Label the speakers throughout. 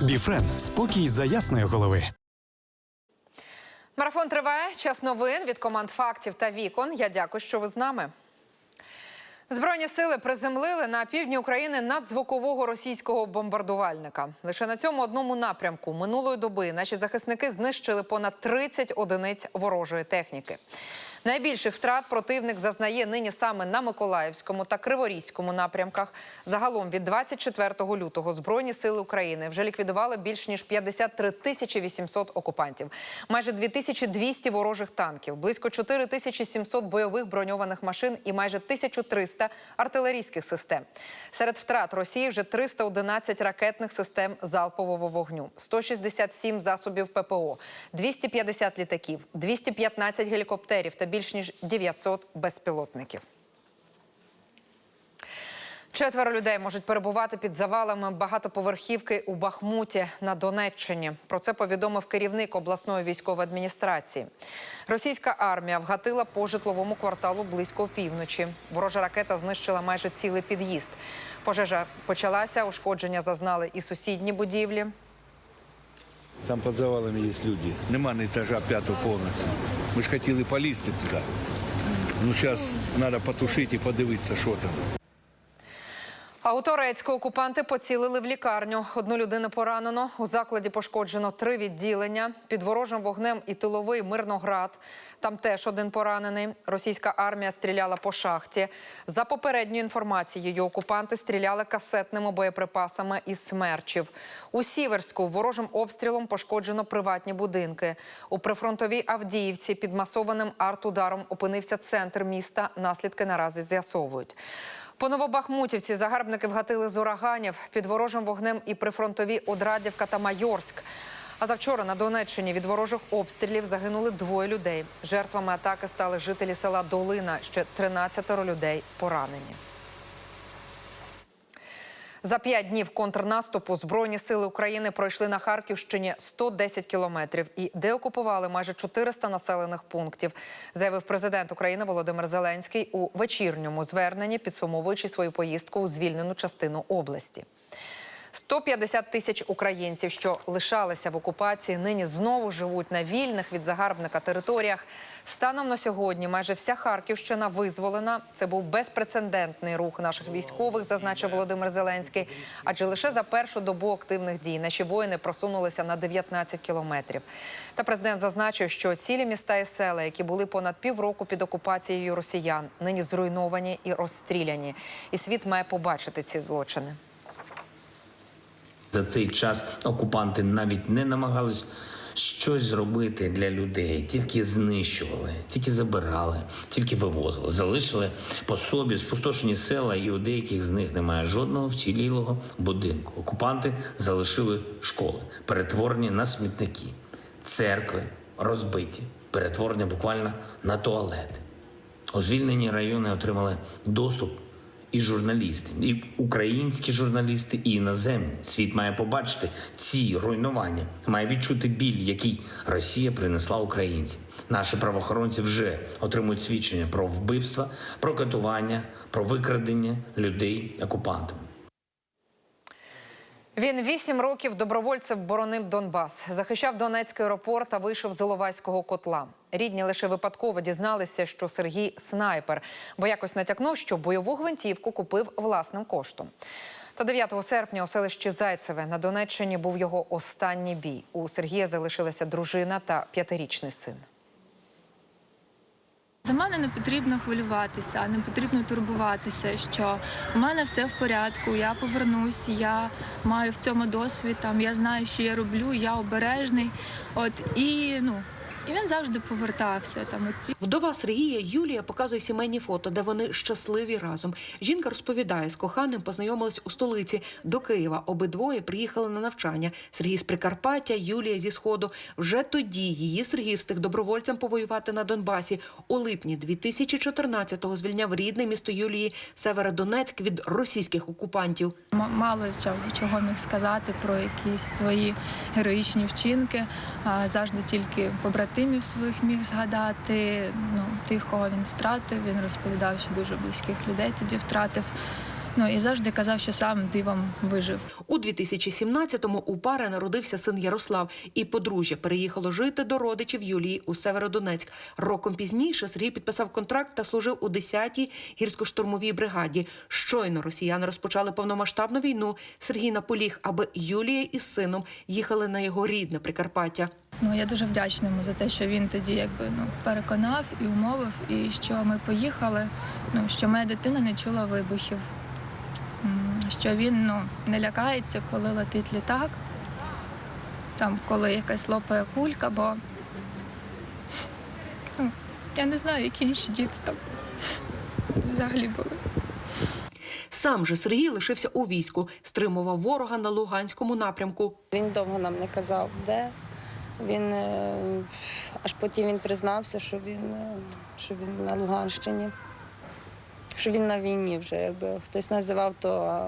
Speaker 1: Біфрен спокій за ясної голови.
Speaker 2: Марафон триває. Час новин від команд фактів та вікон. Я дякую, що ви з нами. Збройні сили приземлили на півдні України надзвукового російського бомбардувальника. Лише на цьому одному напрямку минулої доби наші захисники знищили понад 30 одиниць ворожої техніки. Найбільших втрат противник зазнає нині саме на Миколаївському та Криворізькому напрямках. Загалом від 24 лютого Збройні сили України вже ліквідували більш ніж 53 тисячі 800 окупантів, майже 2200 ворожих танків, близько 4700 бойових броньованих машин і майже 1300 артилерійських систем. Серед втрат Росії вже 311 ракетних систем залпового вогню, 167 засобів ППО, 250 літаків, 215 гелікоптерів та більш ніж 900 безпілотників. Четверо людей можуть перебувати під завалами багатоповерхівки у Бахмуті на Донеччині. Про це повідомив керівник обласної військової адміністрації. Російська армія вгатила по житловому кварталу близько опівночі. Ворожа ракета знищила майже цілий під'їзд. Пожежа почалася, ушкодження зазнали і сусідні будівлі.
Speaker 3: Там під завалами є люди. Нема на етажа п'ятого повністю. Ми ж хотіли полізти туди. Ну зараз треба потушити і подивитися, що там.
Speaker 2: А у Торецьку окупанти поцілили в лікарню. Одну людину поранено. У закладі пошкоджено три відділення. Під ворожим вогнем і тиловий Мирноград. Там теж один поранений. Російська армія стріляла по шахті. За попередньою інформацією, окупанти стріляли касетними боєприпасами із смерчів. У Сіверську ворожим обстрілом пошкоджено приватні будинки. У прифронтовій Авдіївці під масованим артударом опинився центр міста. Наслідки наразі з'ясовують. По Новобахмутівці загарбники вгатили з ураганів під ворожим вогнем і прифронтові Одрадівка та Майорськ. А завчора на Донеччині від ворожих обстрілів загинули двоє людей. Жертвами атаки стали жителі села Долина. Ще 13 людей поранені. За п'ять днів контрнаступу Збройні сили України пройшли на Харківщині 110 кілометрів і деокупували майже 400 населених пунктів, заявив президент України Володимир Зеленський у вечірньому зверненні, підсумовуючи свою поїздку у звільнену частину області. 150 тисяч українців, що лишалися в окупації, нині знову живуть на вільних від загарбника територіях. Станом на сьогодні майже вся Харківщина визволена. Це був безпрецедентний рух наших військових, зазначив Володимир Зеленський. Адже лише за першу добу активних дій наші воїни просунулися на 19 кілометрів. Та президент зазначив, що цілі міста і села, які були понад півроку під окупацією росіян, нині зруйновані і розстріляні. І світ має побачити ці злочини.
Speaker 4: За цей час окупанти навіть не намагались щось зробити для людей, тільки знищували, тільки забирали, тільки вивозили, залишили по собі спустошені села, і у деяких з них немає жодного вцілілого будинку. Окупанти залишили школи, перетворені на смітники, церкви розбиті, перетворені буквально на туалети. У звільнені райони отримали доступ і журналісти, і українські журналісти, і іноземні. Світ має побачити ці руйнування, має відчути біль, який Росія принесла українцям. Наші правоохоронці вже отримують свідчення про вбивства, про катування, про викрадення людей окупантами.
Speaker 2: Він вісім років добровольцем боронив Донбас, захищав Донецький аеропорт та вийшов з Іловайського котла. Рідні лише випадково дізналися, що Сергій снайпер, бо якось натякнув, що бойову гвинтівку купив власним коштом. Та 9 серпня у селищі Зайцеве на Донеччині був його останній бій. У Сергія залишилася дружина та п'ятирічний син.
Speaker 5: За мене не потрібно хвилюватися, не потрібно турбуватися, що у мене все в порядку, я повернусь, я маю в цьому досвід, там, я знаю, що я роблю, я обережний. От і ну. І він завжди повертався. Там от
Speaker 6: Вдова Сергія Юлія показує сімейні фото, де вони щасливі разом. Жінка розповідає, з коханим познайомились у столиці до Києва. Обидвоє приїхали на навчання. Сергій з Прикарпаття, Юлія зі сходу. Вже тоді її Сергій встиг добровольцем повоювати на Донбасі. У липні 2014-го звільняв рідне місто Юлії Северодонецьк від російських окупантів.
Speaker 5: м- мало чого, чого міг сказати про якісь свої героїчні вчинки. А, Завжди тільки побратимів своїх міг згадати. Ну тих, кого він втратив. Він розповідав, що дуже близьких людей тоді втратив. Ну і завжди казав, що сам дивом вижив.
Speaker 6: У 2017-му у пари народився син Ярослав, і подружжя переїхало жити до родичів Юлії у Северодонецьк. Роком пізніше Сергій підписав контракт та служив у 10-й гірсько-штурмовій бригаді. Щойно росіяни розпочали повномасштабну війну. Сергій наполіг, аби Юлія із сином їхали на його рідне Прикарпаття.
Speaker 5: Ну я дуже вдячна йому за те, що він тоді якби ну переконав і умовив, і що ми поїхали. Ну що моя дитина не чула вибухів. Що він ну не лякається, коли летить літак, там коли якась лопає кулька, бо ну, я не знаю, які інші діти там взагалі були.
Speaker 6: Сам же Сергій лишився у війську, стримував ворога на Луганському напрямку.
Speaker 7: Він довго нам не казав, де. Він е, аж потім він признався, що він, е, що він на Луганщині, що він на війні вже. Якби хтось називав то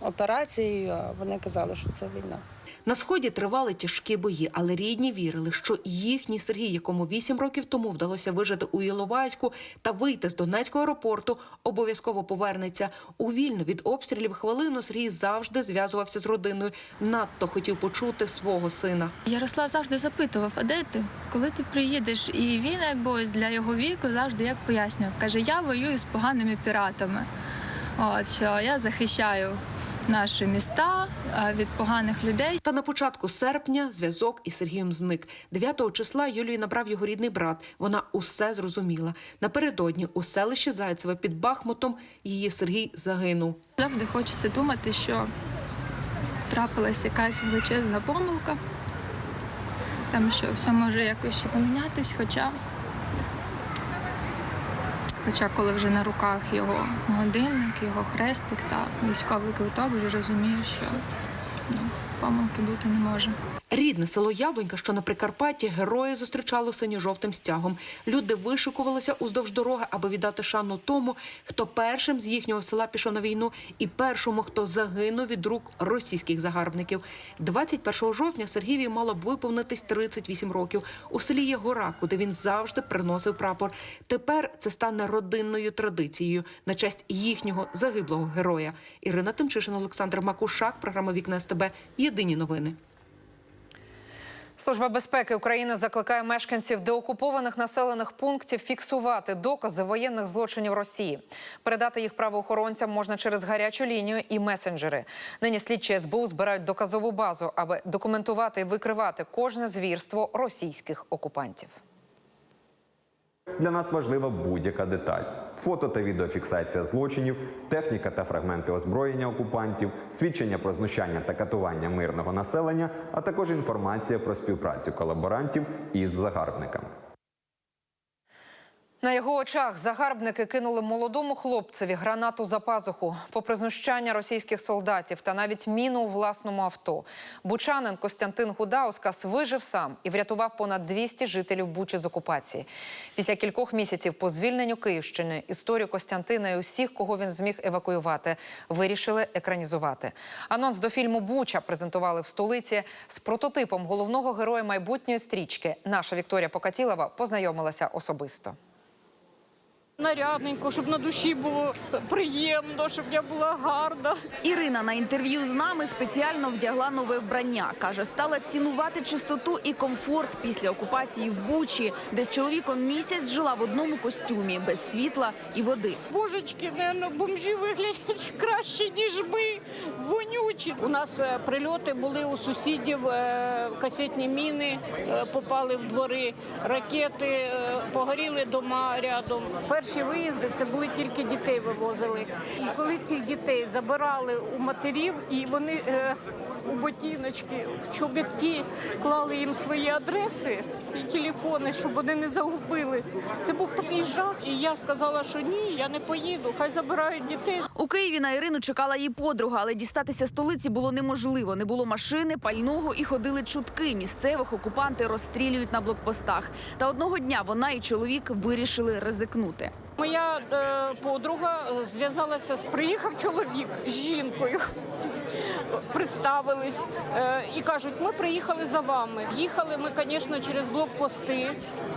Speaker 7: операцією, а вони казали, що це війна.
Speaker 6: На сході тривали тяжкі бої, але рідні вірили, що їхній Сергій, якому вісім років тому вдалося вижити у Іловайську та вийти з Донецького аеропорту, обов'язково повернеться. У вільну від обстрілів хвилину Сергій завжди зв'язувався з родиною. Надто хотів почути свого сина.
Speaker 5: Ярослав завжди запитував, а де ти? Коли ти приїдеш? І він, якби ось для його віку, завжди як пояснював. Каже, я воюю з поганими піратами. От що я захищаю наші міста е, від поганих людей.
Speaker 6: Та на початку серпня зв'язок із Сергієм зник. 9 числа Юлію набрав його рідний брат. Вона усе зрозуміла. Напередодні у селищі Зайцеве під Бахмутом її Сергій загинув.
Speaker 5: Завжди хочеться думати, що трапилась якась величезна помилка, там що все може якось ще помінятись, хоча. Хоча коли вже на руках його годинник, його хрестик та військовий квиток, вже розумієш, що ну, помилки бути не може.
Speaker 6: Рідне село Яблонька, що на Прикарпатті, герої зустрічало синьо-жовтим стягом. Люди вишикувалися уздовж дороги, аби віддати шану тому, хто першим з їхнього села пішов на війну, і першому, хто загинув від рук російських загарбників. 21 жовтня Сергієві мало б виповнитись 38 років. У селі є гора, куди він завжди приносив прапор. Тепер це стане родинною традицією на честь їхнього загиблого героя. Ірина Тимчишин, Олександр Макушак, програма Вікна СТБ. Єдині новини.
Speaker 2: Служба безпеки України закликає мешканців деокупованих населених пунктів фіксувати докази воєнних злочинів Росії. Передати їх правоохоронцям можна через гарячу лінію і месенджери. Нині слідчі СБУ збирають доказову базу, аби документувати і викривати кожне звірство російських окупантів.
Speaker 8: Для нас важлива будь-яка деталь: фото та відеофіксація злочинів, техніка та фрагменти озброєння окупантів, свідчення про знущання та катування мирного населення, а також інформація про співпрацю колаборантів із загарбниками.
Speaker 2: На його очах загарбники кинули молодому хлопцеві гранату за пазуху, попри знущання російських солдатів та навіть міну у власному авто. Бучанин Костянтин Гудаускас вижив сам і врятував понад 200 жителів Бучі з окупації. Після кількох місяців по звільненню Київщини історію Костянтина і усіх, кого він зміг евакуювати, вирішили екранізувати. Анонс до фільму Буча презентували в столиці з прототипом головного героя майбутньої стрічки. Наша Вікторія Покатілова познайомилася особисто.
Speaker 9: Нарядненько, щоб на душі було приємно, щоб я була гарна.
Speaker 10: Ірина на інтерв'ю з нами спеціально вдягла нове вбрання. каже, стала цінувати чистоту і комфорт після окупації в Бучі, де з чоловіком місяць жила в одному костюмі без світла і води.
Speaker 9: Божечки, не бомжі виглядять краще, ніж ми. Вонючі. У нас е, прильоти були у сусідів, е, касетні міни е, попали в двори, ракети, погоріли дома рядом. Перші виїзди це були тільки дітей вивозили. І коли цих дітей забирали у матерів, і вони е, у ботиночки, в чобітки клали їм свої адреси телефони, щоб вони не загубились. Це був такий жах. І я сказала, що ні, я не поїду, хай забирають дітей.
Speaker 10: У Києві на Ірину чекала її подруга, але дістатися столиці було неможливо. Не було машини, пального і ходили чутки. Місцевих окупанти розстрілюють на блокпостах. Та одного дня вона і чоловік вирішили ризикнути.
Speaker 9: Моя е, подруга зв'язалася з приїхав чоловік з жінкою. Представились е, і кажуть, ми приїхали за вами. Їхали ми, звісно, через блокпости.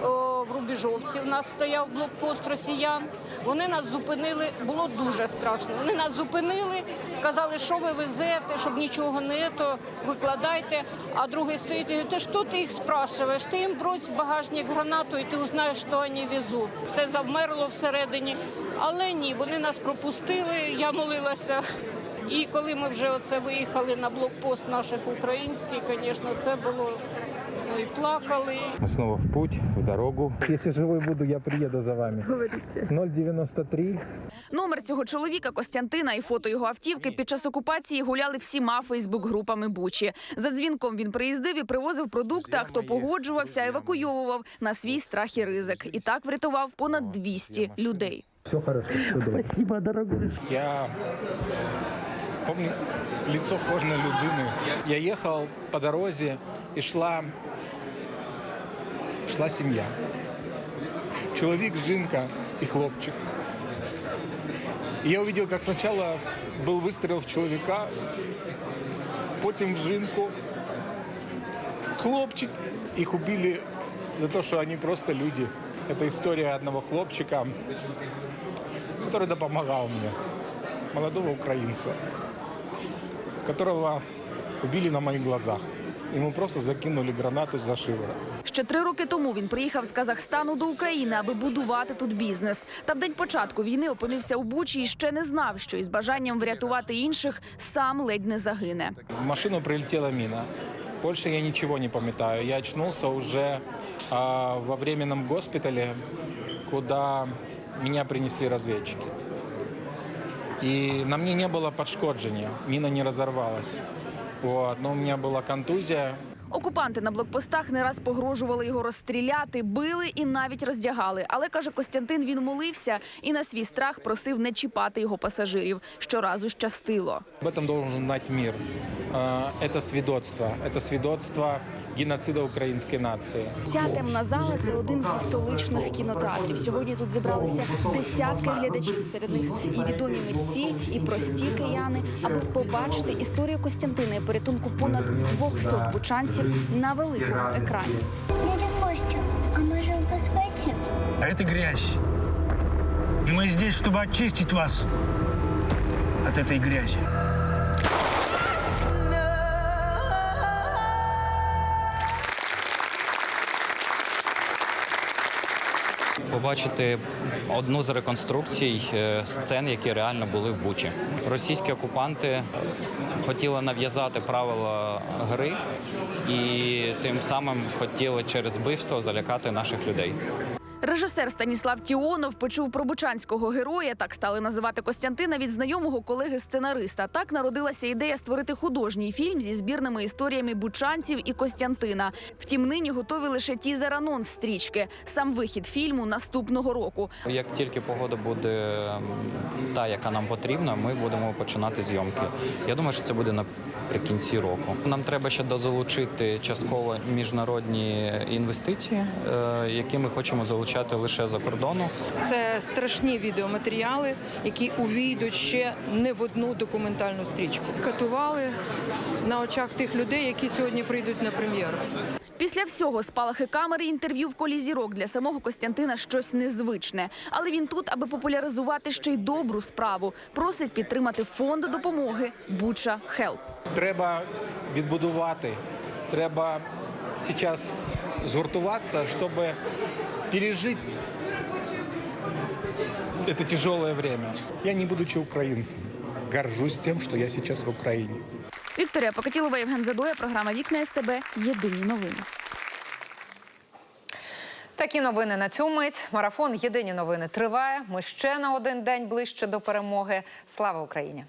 Speaker 9: О, в Рубіжовці. У нас стояв блокпост росіян. Вони нас зупинили. Було дуже страшно. Вони нас зупинили, сказали, що ви везете, щоб нічого не то викладайте. А другий стоїть і говорить, ти що ти їх спрашиваєш? Ти їм брось в багажник гранату, і ти узнаєш, що вони везуть. Все завмерло всередині. Але ні, вони нас пропустили. Я молилася. І коли ми вже оце виїхали на блокпост наших українських, звісно, це було ну, і плакали.
Speaker 11: Мы снова в путь, в дорогу. Если живой буду, я приеду за вами. 093
Speaker 10: Номер цього чоловіка Костянтина і фото його автівки під час окупації гуляли всіма фейсбук-групами Бучі. За дзвінком він приїздив і привозив продукти. А хто погоджувався, евакуйовував на свій страх і ризик. І так врятував понад 200 людей.
Speaker 11: Все хорошо, чудово.
Speaker 12: Я помню лицо кожної людини. Я їхав по дорозі і йшла, йшла сім'я. Чоловік, жінка і хлопчик. І я увидел, як спочатку був вистріл в чоловіка, потім в жінку. Хлопчик. Їх убили за те, що вони просто люди. Це історія одного хлопчика, который допомагал мне, молодого украинца, Которого убили на моих глазах. Ему просто закинули гранату за шиворот.
Speaker 10: Ще три роки тому він приїхав з Казахстану до України, аби будувати тут бізнес. Та в день початку війни опинився у Бучі і ще не знав, що із бажанням врятувати інших сам ледь не загине.
Speaker 12: В машину прилетела мина. Больше я ничего не памятаю. Я очнулся уже а, во временном госпитале, куда меня принесли разведчики. И на мне не было подшкоджения, мина не разорвалась. Вот. Но у меня была контузия,
Speaker 10: Окупанти на блокпостах не раз погрожували його розстріляти, били і навіть роздягали. Але каже Костянтин, він молився і на свій страх просив не чіпати його пасажирів. Щоразу щастило.
Speaker 12: Об этом должен знать мир. А, Это свидетельство. Это свидетельство геноцида украинской нации.
Speaker 10: Ця темна зала це один зі столичних кінотеатрів. Сьогодні тут зібралися десятки глядачів. Серед них і відомі митці, і прості кияни, аби побачити історію Костянтина і порятунку понад 200 бучанців українців на великому екрані.
Speaker 13: Дядя Костя, а може в безпеці?
Speaker 11: А це грязь. І ми здесь, щоб очистити вас від цієї грязі.
Speaker 14: Побачити одну з реконструкцій е, сцен, які реально були в Бучі. Російські окупанти хотіли нав'язати правила гри і тим самим хотіли через вбивство залякати наших людей.
Speaker 10: Режисер Станіслав Тіонов почув про бучанського героя. Так стали називати Костянтина від знайомого колеги-сценариста. Так народилася ідея створити художній фільм зі збірними історіями бучанців і Костянтина. Втім, нині готові лише тізер анонс стрічки. Сам вихід фільму наступного року.
Speaker 14: Як тільки погода буде та, яка нам потрібна, ми будемо починати зйомки. Я думаю, що це буде наприкінці року. Нам треба ще дозалучити частково міжнародні інвестиції, е, які ми хочемо залучати лише за кордону.
Speaker 6: Це страшні відеоматеріали, які увійдуть ще не в одну документальну стрічку. Катували на очах тих людей, які сьогодні прийдуть на прем'єру.
Speaker 10: Після всього спалахи камери інтерв'ю в колі зірок для самого Костянтина щось незвичне. Але він тут, аби популяризувати ще й добру справу. Просить підтримати фонд допомоги Буча Хелп.
Speaker 12: Треба відбудувати, треба зараз згуртуватися, щоб пережити это тяжелое время. Я, не будучи украинцем, горжусь тем, что я сейчас в Украине.
Speaker 10: Вікторія Покатілова, Євген Задоя, програма Вікна СТБ. Єдині новини.
Speaker 2: Такі новини на цю мить. Марафон Єдині новини триває. Ми ще на один день ближче до перемоги. Слава Україні!